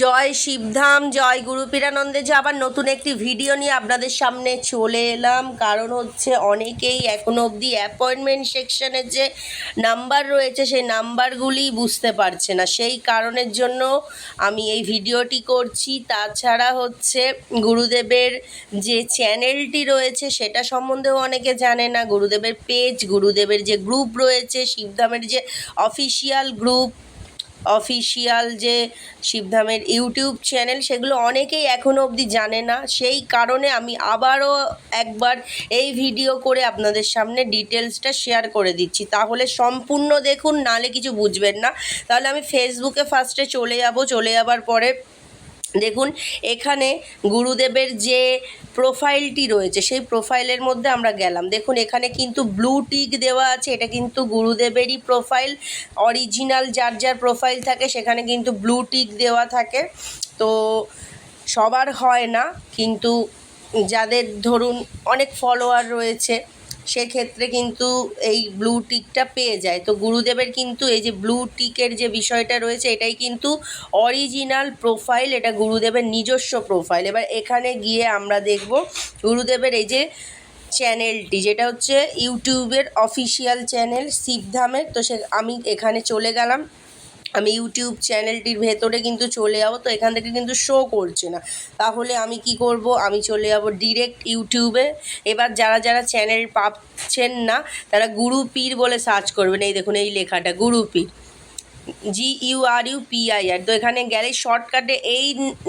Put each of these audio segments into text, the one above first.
জয় শিবধাম, জয় গুরু পীরানন্দে যে আবার নতুন একটি ভিডিও নিয়ে আপনাদের সামনে চলে এলাম। কারণ হচ্ছে অনেকেই এখনও অবধি অ্যাপয়েন্টমেন্ট সেকশনের যে নাম্বার রয়েছে, সেই নাম্বারগুলি বুঝতে পারছে না। সেই কারণের জন্য আমি এই ভিডিওটি করছি। তাছাড়া হচ্ছে গুরুদেবের যে চ্যানেলটি রয়েছে, সেটা সম্বন্ধেও অনেকে জানে না। গুরুদেবের পেজ গুরুদেবের যে গ্রুপ রয়েছে, শিবধামের যে অফিসিয়াল গ্রুপ অফিসিয়াল যে শিবধামের ইউটিউব চ্যানেল, সেগুলো অনেকেই এখনও অবধি জানে না। সেই কারণে আমি আবারও একবার এই ভিডিও করে আপনাদের সামনে ডিটেলসটা শেয়ার করে দিচ্ছি। তাহলে সম্পূর্ণ দেখুন, নালে কিছু বুঝবেন না। তাহলে আমি ফেসবুকে ফার্স্টে চলে যাব। চলে যাবার পরে দেখুন, এখানে গুরুদেবের যে প্রোফাইলটি রয়েছে, সেই প্রোফাইলের মধ্যে আমরা গেলাম। দেখুন, এখানে কিন্তু ব্লু টিক দেওয়া আছে, এটা কিন্তু গুরুদেবেরই প্রোফাইল, অরিজিনাল যার যার প্রোফাইল থাকে, সেখানে কিন্তু ব্লু টিক দেওয়া থাকে। তো সবার হয় না, কিন্তু যাদের ধরুন অনেক ফলোয়ার রয়েছে সেক্ষেত্রে কিন্তু এই ব্লু টিকটা পেয়ে যায়। তো গুরুদেবের কিন্তু এই যে ব্লু টিকের যে বিষয়টা রয়েছে, এটাই কিন্তু অরিজিনাল প্রোফাইল এটা গুরুদেবের নিজস্ব প্রোফাইল এবার এখানে গিয়ে আমরা দেখব গুরুদেবের এই যে চ্যানেলটি যেটা হচ্ছে ইউটিউবের অফিসিয়াল চ্যানেল শিবধামের। তো সে, আমি এখানে চলে গেলাম। আমি ইউটিউব চ্যানেলটির ভেতরে কিন্তু চলে যাব, তো এখান থেকে কিন্তু শো করছে না। তাহলে আমি কি করব? আমি চলে যাব ডিরেক্ট ইউটিউবে এবার যারা যারা চ্যানেল পাচ্ছেন না, তারা গুরু পীর বলে সার্চ করবেন। এই দেখুন, এই লেখাটা, গুরু পীর। G U R U P I R তো এখানে গেলে শর্টকাটে এই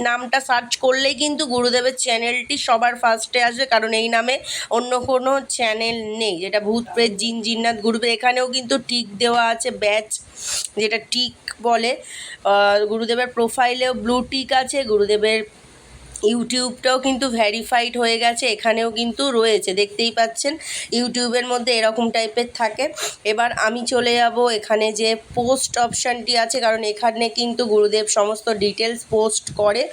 নামটা সার্চ করলেই কিন্তু গুরুদেবের চ্যানেলটি সবার ফার্স্টে আসবে, কারণ এই নামে অন্য কোনো চ্যানেল নেই। যেটা ভূত, প্রেত, জিন, জিন্নাত গুরুদেব এখানেও কিন্তু টিক দেওয়া আছে ব্যাচ যেটা টিক বলে। গুরুদেবের প্রোফাইলেও ব্লু টিক আছে, গুরুদেবের ইউটিউবটাও কিন্তু ভ্যারিফাইড হয়ে গেছে, এখানেও কিন্তু রয়েছে, দেখতেই পাচ্ছেন। ইউটিউবের মধ্যে এরকম টাইপের থাকে। এবার আমি চলে যাব এখানে যে পোস্ট অপশানটি আছে, কারণ এখানে কিন্তু গুরুদেব সমস্ত ডিটেলস পোস্ট করে।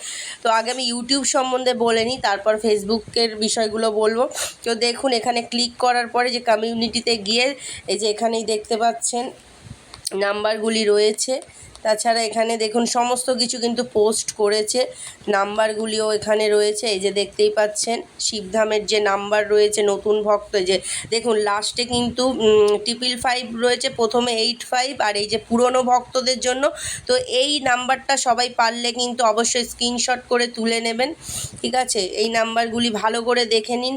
তো আগে আমি ইউটিউব সম্বন্ধে বলে নিই, তারপর ফেসবুকের বিষয়গুলো বলব। তো দেখুন, এখানে ক্লিক করার পরে যে কমিউনিটিতে গিয়ে, এই যে এখানেই দেখতে পাচ্ছেন নাম্বারগুলি রয়েছে। তাছাড়া এখানে দেখুন, সমস্ত কিছু কিন্তু পোস্ট করেছে। নাম্বারগুলিও এখানে রয়েছে। এই যে দেখতেই পাচ্ছেন, শিবধামের যে নাম্বার রয়েছে, নতুন ভক্ত যে দেখুন লাস্টে কিন্তু ট্রিপল ফাইভ রয়েছে, প্রথমে এইট ফাইভ আর এই যে পুরনো ভক্তদের জন্য। তো এই নাম্বারটা সবাই পারলে কিন্তু অবশ্যই স্ক্রিনশট করে তুলে নেবেন। ঠিক আছে? এই নাম্বারগুলি ভালো করে দেখে নিন।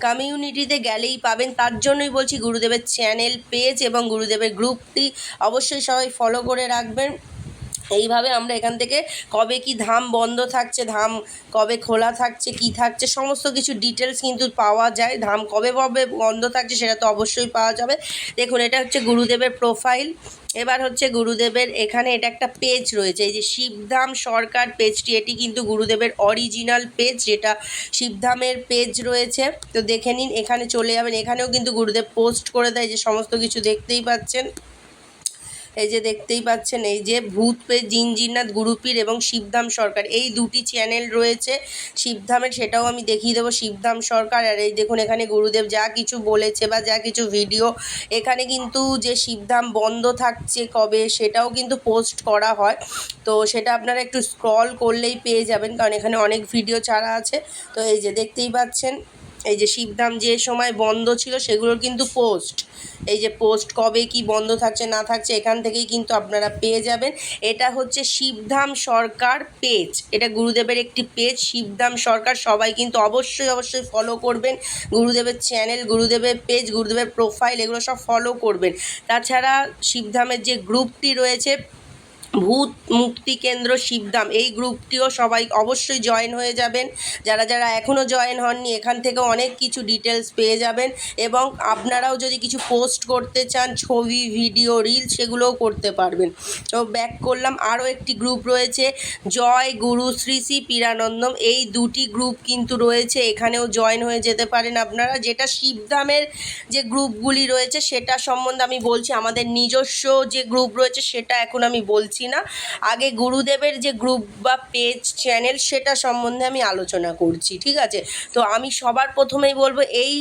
কমিউনিটিতে গেলেই পাবেন। তার জন্যই বলছি, গুরুদেবের চ্যানেল পেজ এবং গুরুদেবের গ্রুপটি অবশ্যই সবাই ফলো করে রাখবেন। এইভাবে আমরা এখান থেকে কবে কি ধাম বন্ধ থাকছে, ধাম কবে খোলা থাকছে, কি থাকছে, সমস্ত কিছু ডিটেলস কিন্তু পাওয়া যায়। ধাম কবে কবে বন্ধ থাকছে সেটা তো অবশ্যই পাওয়া যাবে। দেখুন, এটা হচ্ছে গুরুদেবের প্রোফাইল এবার হচ্ছে গুরুদেবের এখানে এটা একটা পেজ রয়েছে। এই যে শিবধাম সরকার পেজটি এটি কিন্তু গুরুদেবের অরিজিনাল পেজ যেটা শিবধামের পেজ রয়েছে। তো দেখে নিন, এখানে চলে যাবেন। এখানেও কিন্তু গুরুদেব পোস্ট করে দেয় যে সমস্ত কিছু দেখতেই পাচ্ছেন। এই যে দেখতেই পাচ্ছেন, এই যে ভূত পে জিনজিনাথ গুরুপীর এবং শিবধাম সরকার, এই দুটি চ্যানেল রয়েছে। শিবধামের সেটাও আমি দেখিয়ে দেবো, শিবধাম সরকার। আর এই দেখুন, এখানে গুরুদেব যা কিছু বলেছে বা যা কিছু ভিডিও এখানে কিন্তু যে শিবধাম বন্ধ থাকছে কবে, সেটাও কিন্তু পোস্ট করা হয়। তো সেটা আপনারা একটু স্ক্রল করলেই পেয়ে যাবেন, কারণ এখানে অনেক ভিডিও ছাড়া আছে। তো এই যে দেখতেই পাচ্ছেন এই যে শিবধাম যে সময় বন্ধ ছিল সেগুলোর কিন্তু পোস্ট এই যে পোস্ট কবে কি বন্ধ থাকছে, না থাকছে, এখান থেকেই কিন্তু আপনারা পেয়ে যাবেন। এটা হচ্ছে শিবধাম সরকার পেজ এটা গুরুদেবের একটি পেজ শিবধাম সরকার। সবাই কিন্তু অবশ্যই অবশ্যই ফলো করবেন। গুরুদেবের চ্যানেল গুরুদেবের পেজ গুরুদেবের প্রোফাইল এগুলো সব ফলো করবেন। তাছাড়া শিবধামের যে গ্রুপটি রয়েছে ভূত মুক্তি কেন্দ্র শিবধাম। এই গ্রুপটিও সবাই অবশ্যই জয়েন হয়ে যাবেন। যারা যারা এখনও জয়েন হননি, এখান থেকে অনেক কিছু ডিটেলস পেয়ে যাবেন এবং আপনারাও যদি কিছু পোস্ট করতে চান, ছবি ভিডিও রিল সেগুলোও করতে পারবেন। তো ব্যাক করলাম, আরও একটি গ্রুপ রয়েছে, জয় গুরু শ্রী শ্রী পীরানন্দম। এই দুটি গ্রুপ কিন্তু রয়েছে, এখানেও জয়েন হয়ে যেতে পারেন আপনারা। যেটা শিবধামের যে গ্রুপগুলি রয়েছে, সেটা সম্বন্ধে আমি বলছি। আমাদের নিজস্ব যে গ্রুপ রয়েছে, সেটা এখন আমি বলছি না। আগে গুরুদেবের যে গ্রুপ বা পেজ চ্যানেল সেটা সম্বন্ধে আমি আলোচনা করছি, ঠিক আছে? তো আমি সবার প্রথমেই বলব, এই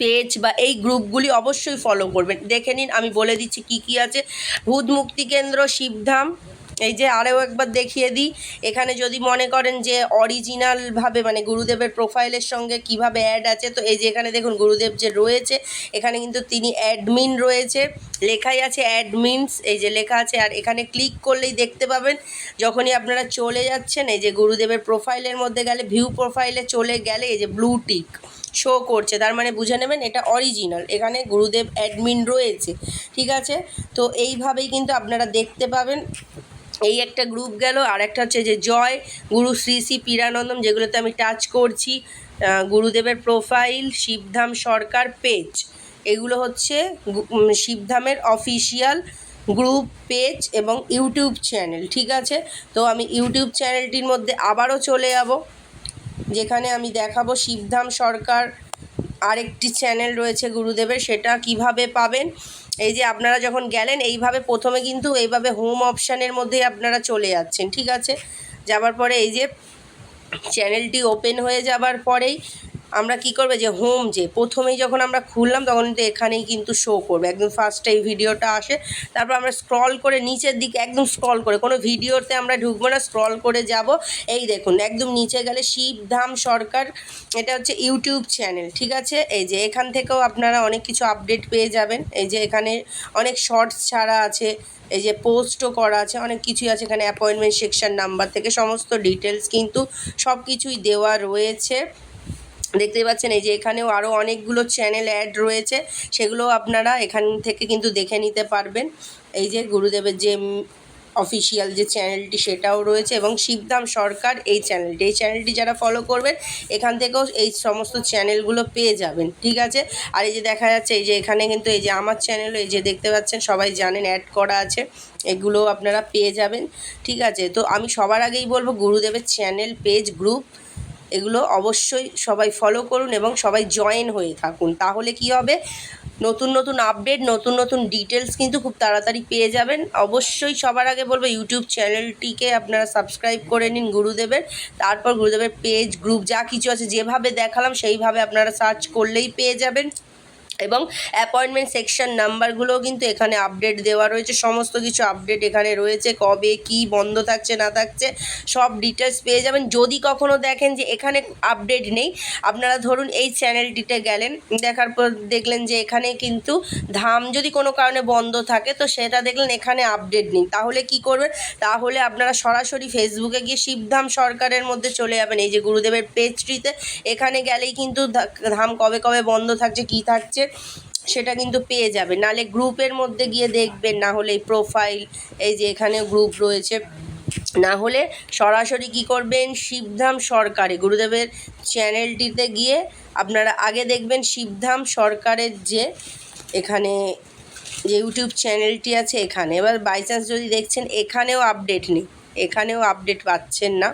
পেজ বা এই গ্রুপগুলি অবশ্যই ফলো করবেন। দেখে নিন, আমি বলে দিচ্ছি কি কি আছে। ভূত মুক্তি কেন্দ্র, শিবধাম এই যে আরও একবার দেখিয়ে দিই। এখানে যদি মনে করেন যে অরিজিনালভাবে মানে গুরুদেবের প্রোফাইলের সঙ্গে কীভাবে অ্যাড আছে, তো এই যে এখানে দেখুন গুরুদেব যে রয়েছে, এখানে কিন্তু তিনি অ্যাডমিন রয়েছে, লেখাই আছে অ্যাডমিনস এই যে লেখা আছে, আর এখানে ক্লিক করলেই দেখতে পাবেন, যখনই আপনারা চলে যাচ্ছেন, এই যে গুরুদেবের প্রোফাইলের মধ্যে গেলে ভিউ প্রোফাইলে চলে গেলে, এই যে ব্লু টিক শো করছে, তার মানে বুঝে নেবেন এটা অরিজিনাল এখানে গুরুদেব অ্যাডমিন রয়েছে, ঠিক আছে? তো এইভাবেই কিন্তু আপনারা দেখতে পাবেন। এই একটা গ্রুপ গেল, আর একটা হচ্ছে যে জয়, গুরু শ্রী শ্রী পীরানন্দম, যেগুলোতে আমি টাচ করছি গুরুদেবের প্রোফাইল শিবধাম সরকার পেজ এগুলো হচ্ছে শিবধামের অফিসিয়াল গ্রুপ পেজ এবং ইউটিউব চ্যানেল ঠিক আছে? তো আমি ইউটিউব চ্যানেলটির মধ্যে আবারও চলে যাব, যেখানে আমি দেখাবো শিবধাম সরকার আরেকটি চ্যানেল রয়েছে গুরুদেবের, সেটা কীভাবে পাবেন? এই যে আপনারা যখন গেলেন, এইভাবে প্রথমে কিন্তু এইভাবে হোম অপশানের মধ্যেই আপনারা চলে যাচ্ছেন, ঠিক আছে? যাবার পরে এই যে চ্যানেলটি ওপেন হয়ে যাবার পরেই আমরা কি করবে যে হোম যে প্রথমেই যখন আমরা খুললাম তখন কিন্তু এখানেই কিন্তু শো করবে। একদম ফার্স্টে এই ভিডিওটা আসে, তারপর আমরা স্ক্রল করে নিচের দিকে একদম স্ক্রল করে, কোনো ভিডিওতে আমরা ঢুকবো না স্ক্রল করে যাব। এই দেখুন, একদম নিচে গেলে শিবধাম সরকার, এটা হচ্ছে ইউটিউব চ্যানেল ঠিক আছে? এই যে এখান থেকেও আপনারা অনেক কিছু আপডেট পেয়ে যাবেন। এই যে এখানে অনেক শর্টস ছাড়া আছে, এই যে পোস্টও করা আছে, অনেক কিছুই আছে এখানে অ্যাপয়েন্টমেন্ট সেকশন নাম্বার থেকে, সমস্ত ডিটেলস কিন্তু সব কিছুই দেওয়া রয়েছে। দেখতেই পাচ্ছেন, এই যে এখানেও আরও অনেকগুলো চ্যানেল অ্যাড রয়েছে সেগুলো আপনারা এখান থেকে কিন্তু দেখে নিতে পারবেন। এই যে গুরুদেবের যে অফিসিয়াল যে চ্যানেলটি সেটাও রয়েছে এবং শিবধাম সরকার এই চ্যানেলটি এই চ্যানেলটি যারা ফলো করবেন, এখান থেকেও এই সমস্ত চ্যানেলগুলো পেয়ে যাবেন, ঠিক আছে? আর এই যে দেখা যাচ্ছে, এই যে এখানে কিন্তু এই যে আমার চ্যানেলও এই যে দেখতে পাচ্ছেন, সবাই জানেন অ্যাড করা আছে এগুলো আপনারা পেয়ে যাবেন, ঠিক আছে? তো আমি সবার আগেই বলব, গুরুদেবের চ্যানেল পেজ গ্রুপ এগুলো অবশ্যই সবাই ফলো করুন এবং সবাই জয়েন হয়ে থাকুন। তাহলে কি হবে? নতুন নতুন আপডেট নতুন নতুন ডিটেলস কিন্তু খুব তাড়াতাড়ি পেয়ে যাবেন। অবশ্যই সবার আগে বলব ইউটিউব চ্যানেলটিকে আপনারা সাবস্ক্রাইব করে নিন গুরুদেবের। তারপর গুরুদেবের পেজ গ্রুপ যা কিছু আছে যেভাবে দেখালাম, সেইভাবে আপনারা সার্চ করলেই পেয়ে যাবেন। এবং অ্যাপয়েন্টমেন্ট সেকশন নাম্বারগুলোও কিন্তু এখানে আপডেট দেওয়া রয়েছে। সমস্ত কিছু আপডেট এখানে রয়েছে, কবে কি বন্ধ থাকছে, না থাকছে, সব ডিটেলস পেয়ে যাবেন। যদি কখনো দেখেন যে এখানে আপডেট নেই, আপনারা ধরুন এই চ্যানেলটিতে গেলেন, দেখার পর দেখলেন যে এখানে কিন্তু ধাম যদি কোনো কারণে বন্ধ থাকে, তো সেটা দেখলেন এখানে আপডেট নেই। তাহলে কি করবেন? তাহলে আপনারা সরাসরি ফেসবুকে গিয়ে শিবধাম সরকারের মধ্যে চলে যাবেন। এই যে গুরুদেবের পেজটিতে এখানে গেলেই কিন্তু ধাম কবে কবে বন্ধ থাকছে, কি থাকছে সেটা কিন্তু পেয়ে যাবে। নালে গ্রুপের মধ্যে গিয়ে দেখবেন, না হলে প্রোফাইল এই যে এখানে গ্রুপ রয়েছে, না হলে সরাসরি কি করবেন, শিবধাম সরকারে, গুরুদেবের চ্যানেলটিতে গিয়ে আপনারা আগে দেখবেন শিবধাম সরকারের যে এখানে যে ইউটিউব চ্যানেলটি আছে এখানে। এবার বাই চান্স যদি দেখছেন, এখানেও আপডেট নেই, এখানেও আপডেট পাচ্ছেন না।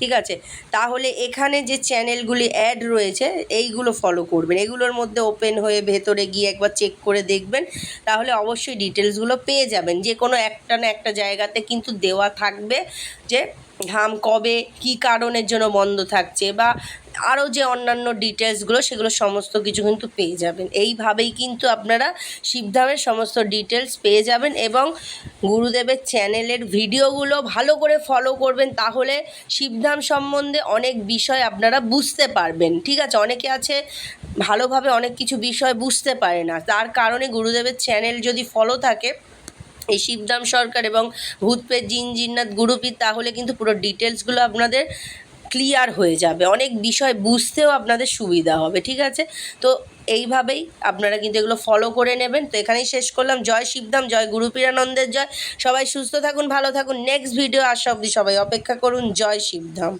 ঠিক আছে? তাহলে এখানে যে চ্যানেলগুলি অ্যাড রয়েছে, এইগুলো ফলো করবেন। এগুলোর মধ্যে ওপেন হয়ে ভেতরে গিয়ে একবার চেক করে দেখবেন। তাহলে অবশ্যই ডিটেলসগুলো পেয়ে যাবেন। যে কোনো একটা না একটা জায়গাতে কিন্তু দেওয়া থাকবে যে ধাম কবে, কি কারণের জন্য বন্ধ থাকছে বা আরও যে অন্যান্য ডিটেলসগুলো সেগুলো সমস্ত কিছু কিন্তু পেয়ে যাবেন। এইভাবেই কিন্তু আপনারা শিবধামের সমস্ত ডিটেলস পেয়ে যাবেন এবং গুরুদেবের চ্যানেলের ভিডিওগুলো ভালো করে ফলো করবেন, তাহলে শিবধাম সম্বন্ধে অনেক বিষয় আপনারা বুঝতে পারবেন। ঠিক আছে? অনেকে আছে, ভালোভাবে অনেক কিছু বিষয় বুঝতে পারে না। তার কারণে গুরুদেবের চ্যানেল যদি ফলো থাকে এই শিবধাম সরকার এবং ভূতপেট জিন জিন্নাত গুরুপীর, তাহলে কিন্তু পুরো ডিটেলসগুলো আপনাদের ক্লিয়ার হয়ে যাবে। অনেক বিষয় বুঝতেও আপনাদের সুবিধা হবে, ঠিক আছে? তো এইভাবেই আপনারা কিন্তু এগুলো ফলো করে নেবেন। তো এখানেই শেষ করলাম। জয় শিবধাম, জয় গুরুপীরানন্দের জয়। সবাই সুস্থ থাকুন, ভালো থাকুন। নেক্সট ভিডিও আসা অবধি সবাই অপেক্ষা করুন। জয় শিবধাম।